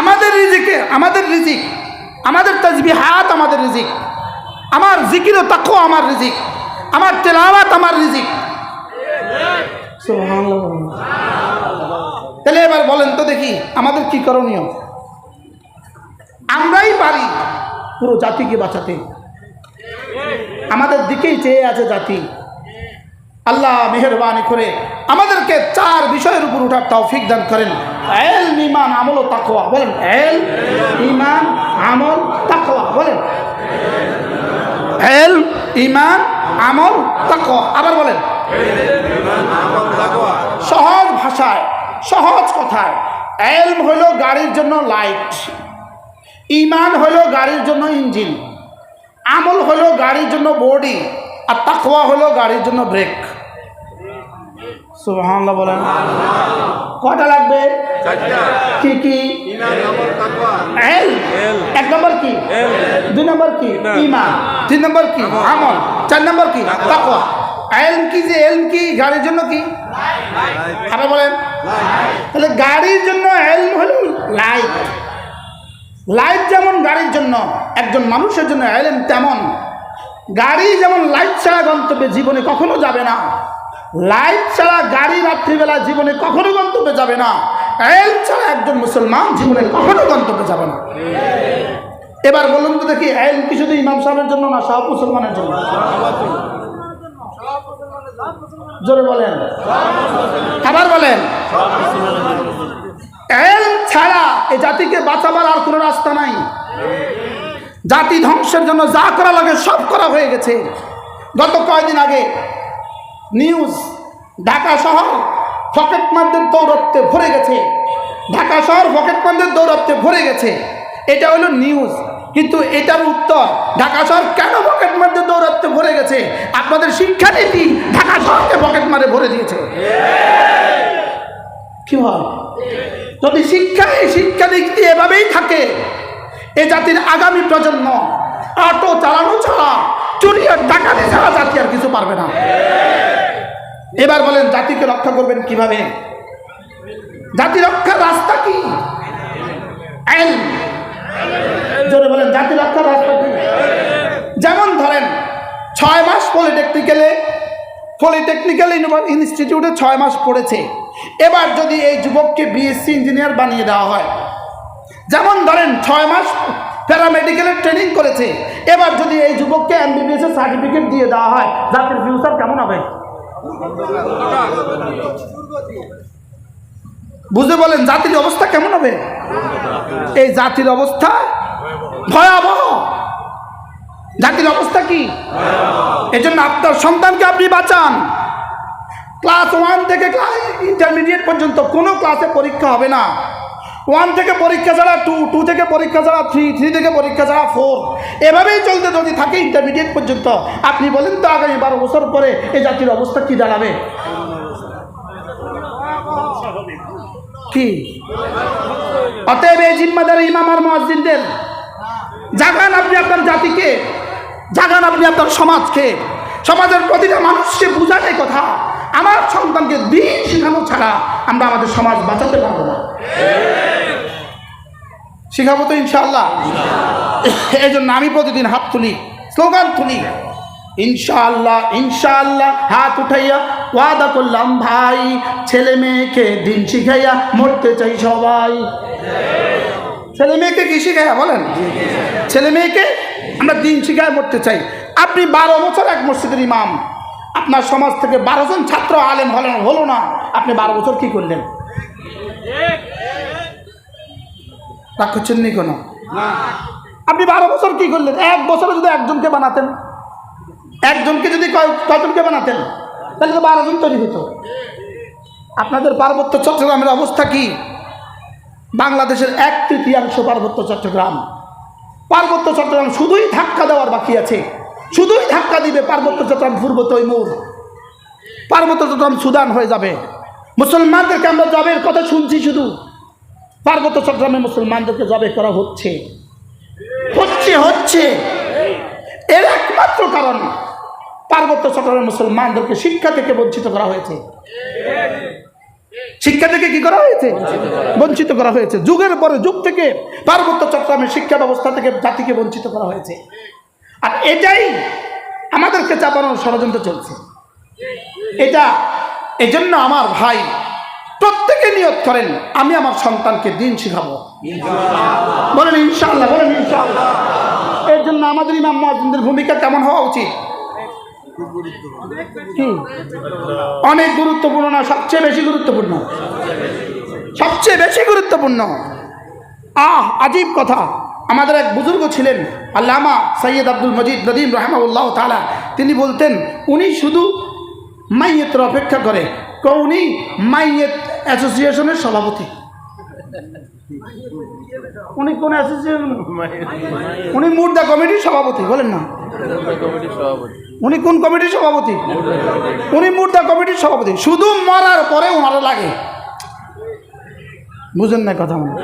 আমাদের রিজিকে, আমাদের রিজিক, আমাদের তসবি হাত আমাদের রিজিক, আমার জিকির তাকো আমার রিজিক, আমার তেলাওয়াত আমার রিজিক। তাহলে এবার বলেন তো দেখি, আমাদের কি করণীয়? আমরাই পারি পুরো জাতিকে বাঁচাতে। আমাদের দিকেই চেয়ে আছে জাতি। আল্লাহ মেহরবানি করে আমাদেরকে চার বিষয়ের উপর উঠার তৌফিক দান করেন। এল ইমান, আমল ও তাকওয়া বলেন। এল ইমান, আমল তাকোয়া বলেন। এল ইমান, আমল তাকোয়া আবার বলেন। সহজ ভাষায়, সহজ কথায়। এলম হলো গাড়ির জন্য লাইট। ইমান হলো গাড়ির জন্য ইঞ্জিন। আমল হলো গাড়ির জন্য বডি। আর তাকোয়া হলো গাড়ির জন্য ব্রেক। সুবহানাল্লাহ বলেন। কটা লাগবে? কি কি? এল। এক নম্বর কি? দুই নম্বর কি? ইমান। তিন নম্বর কি? আমল। চার নম্বর কি? তাকওয়া। এলম কি যে এলম কি? গাড়ির জন্য কি? আবার বলেন। তাহলে গাড়ির জন্য এলম হলো লাইট। লাইট যেমন গাড়ির জন্য একজন মানুষের জন্য এলেন তেমন গাড়ি যেমন লাইট ছাড়া গন্তব্যে জীবনে কখনো যাবে না। লাইট ছাড়া গাড়ি রাত্রিবেলা জীবনে কখনো গন্তব্যে যাবে না। এল ছাড়া একজন মুসলমান জীবনে কখনো গন্তব্যে যাবে না। এবার বলুন তো দেখি এল কি শুধু ইমাম সাহেবের জন্য না, সব মুসলমানের জন্য? জোরে বলেন। আবার বলেন। এল ছাড়া এই জাতিকে বাঁচাবার আর কোনো রাস্তা নাই। জাতি ধ্বংসের জন্য যা করা লাগে সব করা হয়ে গেছে। গত কয়দিন আগে নিউজ ঢাকা শহর ফকেটমানদের দৌরত্বে ভরে গেছে। ঢাকা শহর ফকেটমানদের দৌরত্বে ভরে গেছে। এটা হলো নিউজ কিন্তু এটার উত্তর ঢাকা শহর কেন পকেটমারদের দৌরত্বে ভরে গেছে? আপনাদের শিক্ষানীতি ঢাকা শহরকে পকেটমারে ভরে দিয়েছে। কি হয়? যদি শিক্ষা, এই শিক্ষা দিক দিয়ে এভাবেই থাকে এ জাতির আগামী প্রজন্ম অটো চালানো ছাড়া চুরি আর ডাকাতি ছাড়া জাতি আর কিছু পারবে না। এবার বলেন, জাতিকে রক্ষা করবেন কীভাবে? জাতি রক্ষার রাস্তা কি? জোরে বলেন, জাতি রক্ষার রাস্তা কি? যেমন ধরেন, ছয় মাস পলিটেকনিক্যালে, পলিটেকনিক্যাল ইনস্টিটিউটে ছয় মাস পড়েছে। এবার যদি এই যুবককে বিএসসি ইঞ্জিনিয়ার বানিয়ে দেওয়া হয় যেমন ধরেন ছয় মাস প্যারামেডিক্যালের ট্রেনিং করেছে, এবার যদি এই যুবককে এমবিবিএস এর সার্টিফিকেট দিয়ে দেওয়া হয়, জাতির ফিউচার কেমন হবে? বুঝতে বলেন, জাতির অবস্থা কেমন হবে? এই জাতির অবস্থা ভয়াবহ। জাতির অবস্থা কি? এজন্য আপনার সন্তানকে আপনি বাঁচান। ক্লাস ওয়ান থেকে ক্লাস ইন্টারমিডিয়েট পর্যন্ত কোনো ক্লাসে পরীক্ষা হবে না। ওয়ান থেকে পরীক্ষা ছাড়া টু টু থেকে পরীক্ষা ছাড়া থ্রি থ্রি থেকে পরীক্ষা ছাড়া ফোর এভাবেই চলতে যদি থাকে ইন্টারমিডিয়েট পর্যন্ত, আপনি বলেন তো আগামী বারো বছর পরে এই জাতির অবস্থা কি দাঁড়াবে? কি? অতএব এই জিম্মাদার ইমাম আর মহাজিনদের জাগান আপনি আপনার জাতিকে, জাগান আপনি আপনার সমাজকে। সমাজের প্রতিটা মানুষকে বুঝানোর কথা। আমার সন্তানকে দিন শেখানো ছাড়া আমরা আমাদের সমাজ বাঁচাতে পারব না। শিখাবো তো ইনশাল্লাহ এই জন্য আমি প্রতিদিন হাত তুলি, স্লোগান তুলি। ইনশাআল্লাহ ইনশাআল্লাহ, হাত উঠাইয়া ওয়াদা করলাম, ভাই, ছেলে মেয়েকে দিন শিখাইয়া মরতে চাই সবাই। ছেলে মেয়েকে কি শিখাইয়া বলেন? ছেলে মেয়েকে আমরা দিন শিখায় মরতে চাই। আপনি বারো বছর এক মসজিদের ইমাম। আপনার সমাজ থেকে বারো জন ছাত্র আলেম হলেন, হলো না। আপনি বারো বছর কি করলেন? রাগ করছেন নি। কোনো আপনি বারো বছর কি করলেন? এক বছরে যদি একজনকে বানাতেন একজনকে যদি কয়- কয়জনকে বানাতেন তাহলে তো বারো জন তৈরি হতো। আপনাদের পার্বত্য চট্টগ্রামের অবস্থা কি? বাংলাদেশের এক তৃতীয়াংশ পার্বত্য চট্টগ্রাম। পার্বত্য চট্টগ্রাম শুধুই ধাক্কা দেওয়ার বাকি আছে। শুধুই ধাক্কা দিবে পার্বত্য চট্টগ্রাম পূর্ব তৈমুর। পার্বত্য চট্টগ্রাম সুদান হয়ে যাবে। মুসলমানদেরকে আমরা জবের কথা শুনছি শুধু। পার্বত্য চট্টগ্রামে মুসলমানদেরকে জবে করা হচ্ছে। হচ্ছে হচ্ছে। এর একমাত্র কারণ পার্বত্য চট্টগ্রামের মুসলমানদেরকে শিক্ষা থেকে বঞ্চিত করা হয়েছে। শিক্ষা থেকে কি করা হয়েছে? বঞ্চিত করা হয়েছে। যুগের পরে যুগ থেকে পার্বত্য চট্টগ্রামের শিক্ষা ব্যবস্থা থেকে জাতিকে বঞ্চিত করা হয়েছে। আর এটাই আমাদেরকে চাপানোর ষড়যন্ত্র চলছে। এটা এজন্য আমার ভাই প্রত্যেকে নিয়ত করেন, আমি আমার সন্তানকে দিন শিখাবো। বলেন ইনশাল্লাহ বলেন ইনশাআল্লাহ। এর জন্য আমাদের ইমাম মহাজিনদের ভূমিকা কেমন হওয়া উচিত? অনেক গুরুত্বপূর্ণ না, সবচেয়ে বেশি গুরুত্বপূর্ণ? সবচেয়ে বেশি গুরুত্বপূর্ণ? আহ, আজীব কথা। আমাদের এক বুজুর্গ ছিলেন, আল্লামা সৈয়দ আব্দুল মজিদ নদীম রহমাউল্লাহ তালা তিনি বলতেন, উনি শুধু মাইয়েতের অপেক্ষা করে ক উনি মাইয়েত অ্যাসোসিয়েশনের সভাপতি। উনি কোন অ্যাসোসিয়েশন? উনি মুর্দা কমিটির সভাপতি, বলেন না। উনি কোন কমিটির সভাপতি? উনি মুর্দা কমিটির সভাপতি। শুধু মরার পরে ওনারা লাগে। বুঝেন না কথা মনে।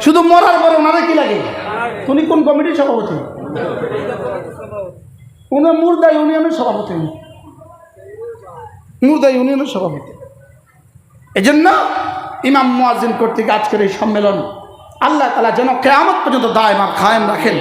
শুধু মরার পরে ওনারা কি লাগে? উনি কোন কমিটির সভাপতি? উনি মুর্দা ইউনিয়নের সভাপতি। মুর্দা ইউনিয়নের সভাপতি। এজন্য ইমাম মোয়াজিন কর্তৃক আজকের এই সম্মেলন আল্লাহ তালা যেন কেয়ামত পর্যন্ত দায় মার খায়েম রাখেন।